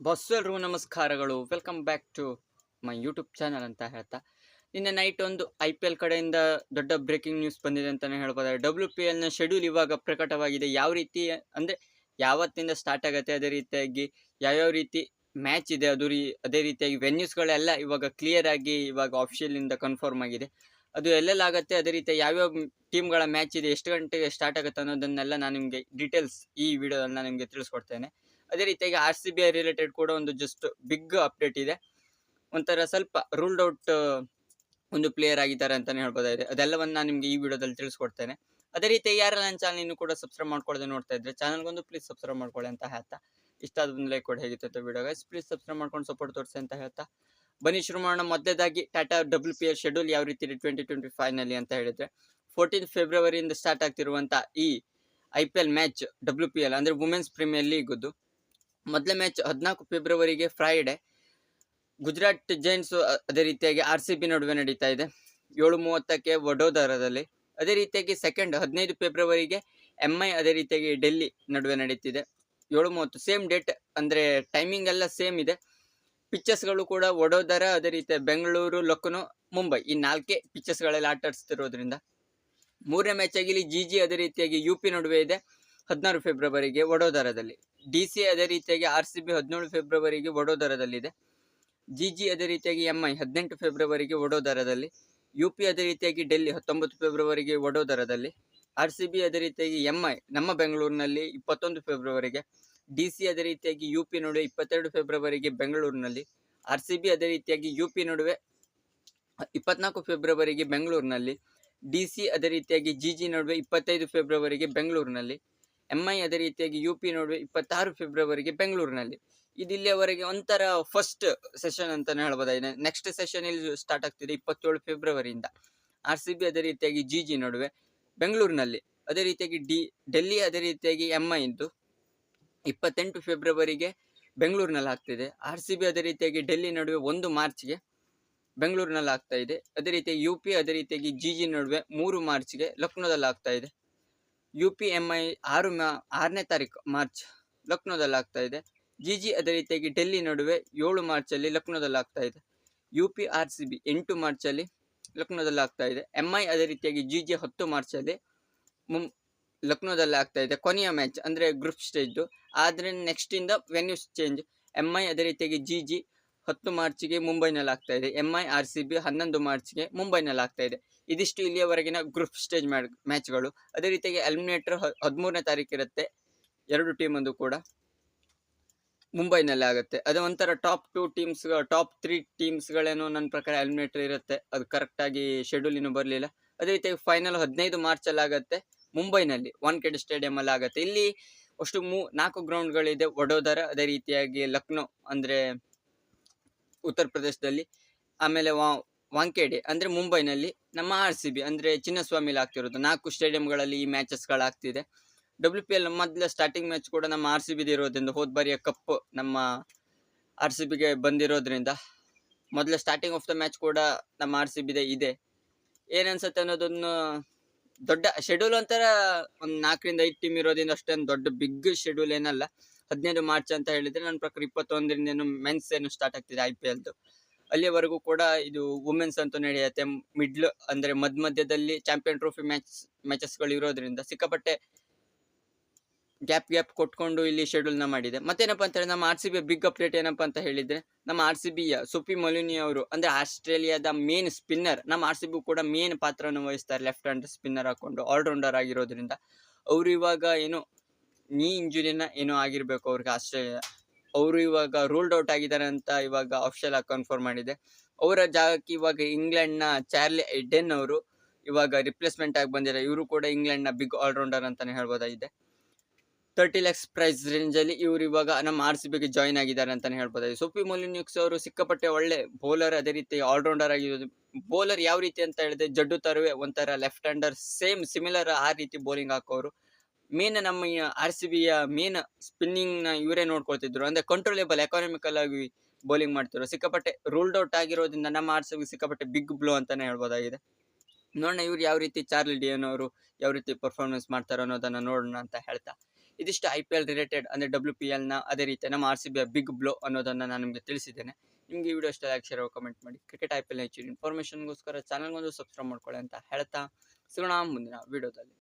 Boss ಎಲ್ರಿಗೂ ನಮಸ್ಕಾರಗಳು. Welcome back to my YouTube channel ಅಂತ ಹೇಳ್ತಾ. ನಿನ್ನೆ ನೈಟ್ ಒಂದು ಐ ಪಿ ಎಲ್ ಕಡೆಯಿಂದ ದೊಡ್ಡ ಬ್ರೇಕಿಂಗ್ ನ್ಯೂಸ್ ಬಂದಿದೆ ಅಂತಲೇ ಹೇಳ್ಬೋದು ಡಬ್ಲ್ಯೂ ಪಿ ಎಲ್ನ ಶೆಡ್ಯೂಲ್ ಇವಾಗ ಪ್ರಕಟವಾಗಿದೆ. ಯಾವ ರೀತಿ ಅಂದರೆ ಯಾವತ್ತಿಂದ ಸ್ಟಾರ್ಟ್ ಆಗುತ್ತೆ ಅದೇ ರೀತಿಯಾಗಿ ಯಾವ್ಯಾವ ರೀತಿ ಮ್ಯಾಚ್ ಇದೆ, ಅದು ರೀ ಅದೇ ರೀತಿಯಾಗಿ ವೆನ್ಯೂಸ್ಗಳೆಲ್ಲ ಇವಾಗ ಕ್ಲಿಯರ್ ಆಗಿ ಇವಾಗ ಆಫಿಷಿಯಲಿಂದ ಕನ್ಫರ್ಮ್ ಆಗಿದೆ. ಅದು ಎಲ್ಲೆಲ್ಲ ಆಗುತ್ತೆ, ಅದೇ ರೀತಿ ಯಾವ್ಯಾವ ಟೀಮ್ಗಳ ಮ್ಯಾಚ್ ಇದೆ, ಎಷ್ಟು ಗಂಟೆಗೆ ಸ್ಟಾರ್ಟ್ ಆಗುತ್ತೆ ಅನ್ನೋದನ್ನೆಲ್ಲ ನಾನು ನಿಮಗೆ ಡೀಟೇಲ್ಸ್ ಈ ವಿಡಿಯೋದಲ್ಲಿ ನಾನು ನಿಮಗೆ ತಿಳಿಸ್ಕೊಡ್ತೇನೆ. ಅದೇ ರೀತಿಯಾಗಿ R C B I related ಕೂಡ ಒಂದು ಜಸ್ಟ್ ಬಿಗ್ ಅಪ್ಡೇಟ್ ಇದೆ. ಒಂಥರ ಸ್ವಲ್ಪ ರೂಲ್ಡ್ ಔಟ್ ಒಂದು ಪ್ಲೇಯರ್ ಆಗಿದ್ದಾರೆ ಅಂತಲೇ ಹೇಳ್ಬೋದಾಗಿದೆ. ಅದೆಲ್ಲವನ್ನು ನಾನು ನಿಮಗೆ ಈ ವಿಡಿಯೋದಲ್ಲಿ ತಿಳಿಸ್ಕೊಡ್ತೇನೆ. ಅದೇ ರೀತಿ ಯಾರೆಲ್ಲ ನನ್ನ ಚಾನಲ್ ಕೂಡ ಸಬ್ಸ್ಕ್ರೈಬ್ ಮಾಡ್ಕೊಳ್ಳದೆ ನೋಡ್ತಾ ಇದ್ರೆ ಚಾನಲ್ಗೊಂದು ಪ್ಲೀಸ್ ಸಬ್ಸ್ಕ್ರೈಬ್ ಮಾಡ್ಕೊಳ್ಳಿ ಅಂತ ಹೇಳ್ತಾ. ಇಷ್ಟ ಆದ ಒಂದು ಲೈಕ್ ಕೊಡಿ. ಹೇಗಿತ್ತು ವಿಡಿಯೋ ಗೈಸ್ ಪ್ಲೀಸ್ ಸಬ್ಸ್ಕ್ರೈಬ್ ಮಾಡ್ಕೊಂಡು ಸಪೋರ್ಟ್ ತೋರಿಸಿ ಅಂತ ಹೇಳ್ತಾ. ಬನ್ನಿ ಶುರು ಮಾಡೋಣ. ಮೊದಲೇದಾಗಿ Tata W P L schedule ಯಾವ ರೀತಿ ಟ್ವೆಂಟಿ ಟ್ವೆಂಟಿ ಫೈವ್ನಲ್ಲಿ ಅಂತ ಹೇಳಿದ್ರೆ ಫೋರ್ಟೀನ್ ಫೆಬ್ರವರಿಯಿಂದ ಸ್ಟಾರ್ಟ್ ಆಗ್ತಿರುವಂಥ ಈ I P L match W P L ಅಂದರೆ ವುಮೆನ್ಸ್ ಪ್ರೀಮಿಯರ್ ಲೀಗದ್ದು ಮೊದಲ ಮ್ಯಾಚ್ ಹದಿನಾಲ್ಕು ಫೆಬ್ರವರಿಗೆ ಫ್ರೈಡೆ ಗುಜರಾತ್ ಜೈನ್ಸ್ ಅದೇ ರೀತಿಯಾಗಿ ಆರ್ ಸಿ ಬಿ ನಡುವೆ ನಡೀತಾ ಇದೆ. ಏಳು ಮೂವತ್ತಕ್ಕೆ ವಡೋದರದಲ್ಲಿ. ಅದೇ ರೀತಿಯಾಗಿ ಸೆಕೆಂಡ್ ಹದಿನೈದು ಫೆಬ್ರವರಿಗೆ ಎಂ ಐ ಅದೇ ರೀತಿಯಾಗಿ ಡೆಲ್ಲಿ ನಡುವೆ ನಡೀತಿದೆ. ಏಳು ಮೂವತ್ತು ಸೇಮ್ ಡೇಟ್ ಅಂದರೆ ಟೈಮಿಂಗ್ ಎಲ್ಲ ಸೇಮ್ ಇದೆ. ಪಿಚ್ಚರ್ಸ್ಗಳು ಕೂಡ ವಡೋದರ, ಅದೇ ರೀತಿ ಬೆಂಗಳೂರು, ಲಕ್ನೋ, ಮುಂಬೈ ಈ ನಾಲ್ಕೇ ಪಿಚ್ಚರ್ಸ್ಗಳಲ್ಲಿ ಆಟಾಡಿಸ್ತಿರೋದ್ರಿಂದ ಮೂರನೇ ಮ್ಯಾಚ್ ಆಗಿ ಇಲ್ಲಿ ಜಿ ಜಿ ಅದೇ ರೀತಿಯಾಗಿ ಯು ಪಿ ನಡುವೆ ಇದೆ. ಹದಿನಾರು ಫೆಬ್ರವರಿಗೆ ವಡೋದರದಲ್ಲಿ ಡಿ ಸಿ ಅದೇ ರೀತಿಯಾಗಿ ಆರ್ ಸಿ ಬಿ ಹದಿನೇಳು ಫೆಬ್ರವರಿಗೆ ವಡೋದರದಲ್ಲಿದೆ ಜಿ ಜಿ ಅದೇ ರೀತಿಯಾಗಿ ಎಂ ಐ ಹದಿನೆಂಟು ಫೆಬ್ರವರಿಗೆ ವಡೋದರದಲ್ಲಿ ಯು ಪಿ ಅದೇ ರೀತಿಯಾಗಿ ಡೆಲ್ಲಿ ಹತ್ತೊಂಬತ್ತು ಫೆಬ್ರವರಿಗೆ ವಡೋದರದಲ್ಲಿ ಆರ್ ಸಿ ಬಿ ಅದೇ ರೀತಿಯಾಗಿ ಎಂ ಐ ನಮ್ಮ ಬೆಂಗಳೂರಿನಲ್ಲಿ ಇಪ್ಪತ್ತೊಂದು ಫೆಬ್ರವರಿಗೆ. ಡಿ ಸಿ ಅದೇ ರೀತಿಯಾಗಿ ಯು ಪಿ ನಡುವೆ ಇಪ್ಪತ್ತೆರಡು ಫೆಬ್ರವರಿಗೆ ಬೆಂಗಳೂರಿನಲ್ಲಿ. ಆರ್ ಸಿ ಬಿ ಅದೇ ರೀತಿಯಾಗಿ ಯು ಪಿ ನಡುವೆ ಇಪ್ಪತ್ನಾಲ್ಕು ಫೆಬ್ರವರಿಗೆ ಬೆಂಗಳೂರಿನಲ್ಲಿ. ಡಿ ಸಿ ಅದೇ ರೀತಿಯಾಗಿ ಜಿ ಜಿ ನಡುವೆ ಇಪ್ಪತ್ತೈದು ಫೆಬ್ರವರಿಗೆ ಬೆಂಗಳೂರಿನಲ್ಲಿ. ಎಂ ಐ ಅದೇ ರೀತಿಯಾಗಿ ಯು ಪಿ ನಡುವೆ ಇಪ್ಪತ್ತಾರು ಫೆಬ್ರವರಿಗೆ ಬೆಂಗಳೂರಿನಲ್ಲಿ. ಇದು ಇಲ್ಲಿಯವರೆಗೆ ಒಂಥರ ಫಸ್ಟ್ ಸೆಷನ್ ಅಂತಾನೆ ಹೇಳ್ಬೋದಾಗಿದೆ ನೆಕ್ಸ್ಟ್ ಸೆಷನ್ ಇಲ್ಲಿ ಸ್ಟಾರ್ಟ್ ಆಗ್ತಿದೆ? ಇಪ್ಪತ್ತೇಳು ಫೆಬ್ರವರಿಯಿಂದ ಆರ್ ಸಿ ಬಿ ಅದೇ ರೀತಿಯಾಗಿ ಜಿ ಜಿ ನಡುವೆ. ಬೆಂಗಳೂರಿನಲ್ಲಿ ಅದೇ ರೀತಿಯಾಗಿ ಡಿ ಡೆಲ್ಲಿ ಅದೇ ರೀತಿಯಾಗಿ ಎಂ ಐ ಇದ್ದು ಇಪ್ಪತ್ತೆಂಟು ಫೆಬ್ರವರಿಗೆ ಬೆಂಗಳೂರಿನಲ್ಲಿ ಆಗ್ತಿದೆ. ಆರ್ ಸಿ ಬಿ ಅದೇ ರೀತಿಯಾಗಿ ಡೆಲ್ಲಿ ನಡುವೆ ಒಂದು ಮಾರ್ಚ್ಗೆ ಬೆಂಗಳೂರಿನಲ್ಲಿ ಆಗ್ತಾ ಇದೆ. ಅದೇ ರೀತಿಯಾಗಿ ಯು ಪಿ ಅದೇ ರೀತಿಯಾಗಿ ಜಿ ಜಿ ನಡುವೆ ಮೂರು ಮಾರ್ಚ್ಗೆ ಲಕ್ನೋದಲ್ಲಿ ಆಗ್ತಾ ಇದೆ. ಯು ಪಿ ಎಂ ಐ ಆರು ಮಾ, ಆರನೇ ತಾರೀಕು ಮಾರ್ಚ್ ಲಕ್ನೋದಲ್ಲಿ ಆಗ್ತಾ ಇದೆ. ಜಿ ಜಿ ಅದೇ ರೀತಿಯಾಗಿ ಡೆಲ್ಲಿ ನಡುವೆ ಏಳು ಮಾರ್ಚಲ್ಲಿ ಲಕ್ನೋದಲ್ಲಿ ಆಗ್ತಾ ಇದೆ. U P R C B ಎಂಟು ಮಾರ್ಚಲ್ಲಿ ಲಕ್ನೋದಲ್ಲಿ ಆಗ್ತಾ ಇದೆ. ಎಂ ಐ ಅದೇ ರೀತಿಯಾಗಿ ಜಿ ಜಿ ಹತ್ತು ಮಾರ್ಚಲ್ಲಿ ಮುಂ ಲಕ್ನೋದಲ್ಲಿ ಆಗ್ತಾ ಇದೆ. ಕೊನೆಯ ಮ್ಯಾಚ್, ಅಂದರೆ ಗ್ರೂಪ್ ಸ್ಟೇಜ್ದು. ಆದರೆ ನೆಕ್ಸ್ಟಿಂದ ವೆನ್ಯೂಸ್ ಚೇಂಜ್. ಎಂ ಐ ಅದೇ ರೀತಿಯಾಗಿ ಜಿ ಜಿ ಹತ್ತು ಮಾರ್ಚ್ಗೆ ಮುಂಬೈನಲ್ಲಿ ಆಗ್ತಾ ಇದೆ. M I R C B ಹನ್ನೊಂದು ಮಾರ್ಚ್ಗೆ ಮುಂಬೈನಲ್ಲಿ ಆಗ್ತಾ ಇದೆ. ಇದಿಷ್ಟು ಇಲ್ಲಿಯವರೆಗಿನ ಗ್ರೂಪ್ ಸ್ಟೇಜ್ ಮ್ಯಾಚ್ಗಳು ಅದೇ ರೀತಿಯಾಗಿ ಎಲಿಮಿನೇಟರ್ ಹದಿಮೂರನೇ ತಾರೀಕು ಇರುತ್ತೆ. ಎರಡು ಟೀಮಂದು ಕೂಡ ಮುಂಬೈನಲ್ಲಿ ಆಗುತ್ತೆ. ಅದೇ ಒಂಥರ top two teams top three ಟೀಮ್ಸ್ಗಳೇನೋ ನನ್ನ ಪ್ರಕಾರ ಎಲಿಮಿನೇಟರ್ ಇರುತ್ತೆ. ಅದು ಕರೆಕ್ಟಾಗಿ ಶೆಡ್ಯೂಲ್ ಇನ್ನೂ ಬರಲಿಲ್ಲ. ಅದೇ ರೀತಿಯಾಗಿ ಫೈನಲ್ ಹದಿನೈದು ಮಾರ್ಚಲ್ಲಿ ಆಗುತ್ತೆ. ಮುಂಬೈನಲ್ಲಿ ಸ್ಟೇಡಿಯಂ ಸ್ಟೇಡಿಯಮಲ್ಲಿ ಆಗುತ್ತೆ. ಇಲ್ಲಿ ಅಷ್ಟು ಮೂ, ನಾಲ್ಕು ಗ್ರೌಂಡ್ಗಳಿದೆ ವಡೋದರ, ಅದೇ ರೀತಿಯಾಗಿ ಲಕ್ನೋ ಅಂದರೆ ಉತ್ತರ ಪ್ರದೇಶದಲ್ಲಿ ಆಮೇಲೆ ವಾ ವಾಂಖೇಡೆ ಅಂದರೆ ಮುಂಬೈನಲ್ಲಿ, ನಮ್ಮ ಆರ್ ಸಿ ಬಿ ಅಂದರೆ ಚಿನ್ನಸ್ವಾಮಿಲಿ ಆಗ್ತಿರೋದು. ನಾಲ್ಕು ಸ್ಟೇಡಿಯಂಗಳಲ್ಲಿ ಈ ಮ್ಯಾಚಸ್ಗಳಾಗ್ತಿದೆ ಡಬ್ಲ್ಯೂ ಪಿ ಎಲ್ ಮೊದಲ ಸ್ಟಾರ್ಟಿಂಗ್ ಮ್ಯಾಚ್ ಕೂಡ ನಮ್ಮ ಆರ್ ಸಿ ಬಿದು ಇರೋದ್ರಿಂದ, ಹೋದ ಬಾರಿಯ ಕಪ್ ನಮ್ಮ ಆರ್ ಸಿ ಬಿಗೆ ಬಂದಿರೋದ್ರಿಂದ, ಮೊದಲ ಸ್ಟಾರ್ಟಿಂಗ್ ಆಫ್ ದ ಮ್ಯಾಚ್ ಕೂಡ ನಮ್ಮ ಆರ್ ಸಿ ಬಿದೆ ಇದೆ. ಏನನ್ಸುತ್ತೆ ಅನ್ನೋದನ್ನು ದೊಡ್ಡ ಶೆಡ್ಯೂಲ್ ಒಂಥರ ಒಂದು ನಾಲ್ಕರಿಂದ ಐದು ಟೀಮ್ ಇರೋದ್ರಿಂದ ಅಷ್ಟೊಂದು ದೊಡ್ಡ ಬಿಗ್ ಶೆಡ್ಯೂಲ್ ಏನಲ್ಲ. ಹದಿನೈದು ಮಾರ್ಚ್ ಅಂತ ಹೇಳಿದ್ರೆ ನನ್ನ ಪ್ರಕಾರ ಇಪ್ಪತ್ತೊಂದರಿಂದ ಏನು ಮೆನ್ಸ್ ಏನು ಸ್ಟಾರ್ಟ್ ಆಗ್ತಿದೆ ಐ ಪಿ ಎಲ್ದು ಅಲ್ಲಿಯವರೆಗೂ ಕೂಡ ಇದು ವುಮೆನ್ಸ್ ಅಂತೂ ನಡೆಯುತ್ತೆ. ಮಿಡ್ಲ್ ಅಂದರೆ ಮಧ್ಯ ಮಧ್ಯದಲ್ಲಿ ಚಾಂಪಿಯನ್ ಟ್ರೋಫಿ ಮ್ಯಾಚ್ ಮ್ಯಾಚಸ್ಗಳು ಇರೋದ್ರಿಂದ ಸಿಕ್ಕಾಪಟ್ಟೆ ಗ್ಯಾಪ್ ಗ್ಯಾಪ್ ಕೊಟ್ಕೊಂಡು ಇಲ್ಲಿ ಶೆಡ್ಯೂಲ್ನ ಮಾಡಿದೆ. ಮತ್ತೇನಪ್ಪ ಅಂತ ಹೇಳಿದ್ರೆ ನಮ್ಮ R C B big update ಏನಪ್ಪ ಅಂತ ಹೇಳಿದ್ರೆ ನಮ್ಮ ಆರ್ ಸಿ ಬಿಯ ಸುಪಿ ಮೊಲಿನಿ ಅವರು ಅಂದರೆ ಆಸ್ಟ್ರೇಲಿಯಾದ ಮೇನ್ ಸ್ಪಿನ್ನರ್ ನಮ್ಮ ಆರ್ ಸಿ ಬಿ ಕೂಡ ಮೇನ್ ಪಾತ್ರವನ್ನು ವಹಿಸ್ತಾರೆ ಲೆಫ್ಟ್ ಹ್ಯಾಂಡ್ ಸ್ಪಿನ್ನರ್ ಹಾಕೊಂಡು ಆಲ್ರೌಂಡರ್ ಆಗಿರೋದ್ರಿಂದ. ಅವರು ಇವಾಗ ಏನು ನೀ ಇಂಜುರಿನ ಏನೋ ಆಗಿರಬೇಕು ಅವ್ರಿಗೆ ಆಸ್ಟ್ರೇಲಿಯಾ ಅವರು ಇವಾಗ ರೂಲ್ಡ್ ಔಟ್ ಆಗಿದ್ದಾರೆ ಅಂತ ಇವಾಗ ಅಫಿಷಿಯಲ್ ಆಗಿ ಕನ್ಫರ್ಮ್ ಮಾಡಿದೆ. ಅವರ ಜಾಗಕ್ಕೆ ಇವಾಗ ಇಂಗ್ಲೆಂಡ್ನ ಚಾರ್ಲಿ ಎಡ್ಡೆನ್ ಅವರು ಇವಾಗ ರಿಪ್ಲೇಸ್ಮೆಂಟ್ ಆಗಿ ಬಂದಿದ್ದಾರೆ. ಇವರು ಕೂಡ ಇಂಗ್ಲೆಂಡ್ನ ಬಿಗ್ ಆಲ್ರೌಂಡರ್ ಅಂತಲೇ ಹೇಳ್ಬೋದಾಗಿದೆ. ತರ್ಟಿ ಲ್ಯಾಕ್ಸ್ ಪ್ರೈಸ್ ರೇಂಜಲ್ಲಿ ಇವರು ಇವಾಗ ನಮ್ಮ ಆರ್ ಸಿ ಬಿಗೆ ಜಾಯ್ನ್ ಆಗಿದ್ದಾರೆ ಅಂತಲೇ ಹೇಳ್ಬೋದಾಗಿದೆ. ಸೋಫಿ ಮೊಲಿನ್ಯೂಕ್ಸ್ ಅವರು ಸಿಕ್ಕಾಪಟ್ಟೆ ಒಳ್ಳೆ ಬೌಲರ್ ಅದೇ ರೀತಿ ಆಲ್ರೌಂಡರ್ ಆಗಿರೋದು. ಬೌಲರ್ ಯಾವ ರೀತಿ ಅಂತ ಹೇಳಿದ್ರೆ ಜಡ್ಡು ತರುವೆ ಒಂಥರ ಲೆಫ್ಟ್ ಹ್ಯಾಂಡರ್ ಸೇಮ್ ಸಿಮಿಲರ್ ಆ ರೀತಿ ಬೌಲಿಂಗ್ ಹಾಕೋರು ಮೇನ್ ನಮ್ಮ ಆರ್ ಸಿ ಬಿಯ ಮೇನ್ ಸ್ಪಿನ್ನಿಂಗ್ನ ಇವರೇ ನೋಡ್ಕೊಳ್ತಿದ್ರು. ಅಂದರೆ ಕಂಟ್ರೋಲೇಬಲ್ ಎಕಾನಮಿಕಲ್ ಆಗಿ ಬೌಲಿಂಗ್ ಮಾಡ್ತಿದ್ರು. ಸಿಕ್ಕಾಪಟ್ಟೆ ರೂಲ್ಡ್ ಔಟ್ ಆಗಿರೋದ್ರಿಂದ ನಮ್ಮ ಆರ್ ಸಿ ಬಿ ಸಿಕ್ಕಾಪಟ್ಟೆ ಬಿಗ್ ಬ್ಲೋ ಅಂತಲೇ ಹೇಳ್ಬೋದಾಗಿದೆ. ನೋಡೋಣ ಇವ್ರು ಯಾವ ರೀತಿ ಚಾರ್ಲಿ ಡಿಯನ್ ಅವರು ಯಾವ ರೀತಿ ಪರ್ಫಾರ್ಮೆನ್ಸ್ ಮಾಡ್ತಾರೆ ಅನ್ನೋದನ್ನು ನೋಡೋಣ ಅಂತ ಹೇಳ್ತಾ. ಇದಿಷ್ಟು ಐ ಪಿ ಎಲ್ ರಿಲೇಟೆಡ್ ಅಂದರೆ ಡಬ್ಲ್ಯೂ ಪಿ ಎಲ್ನ ಅದೇ ರೀತಿ ನಮ್ಮ ಆರ್ ಸಿ ಬಿಯ ಬಿಗ್ ಬ್ಲೋ ಅನ್ನೋದನ್ನು ನಾನು ನಿಮಗೆ ತಿಳಿಸಿದ್ದೇನೆ. ನಿಮಗೆ ಈ ವಿಡಿಯೋ ಇಷ್ಟ ಲೈಕ್ ಶೇರ್ ಕಮೆಂಟ್ ಮಾಡಿ. ಕ್ರಿಕೆಟ್ ಐ ಪಿ ಎಲ್ ಹೆಚ್ಚಿನ ಇನ್ಫಾರ್ಮೇಷನ್ಗೋಸ್ಕರ ಚಾನಲ್ಗೊಂದು ಸಬ್ಸ್ಕ್ರೈಬ್ ಮಾಡ್ಕೊಳ್ಳಿ ಅಂತ ಹೇಳ್ತಾ. ಸಿಗೋಣ ಮುಂದಿನ ವಿಡಿಯೋದಲ್ಲಿ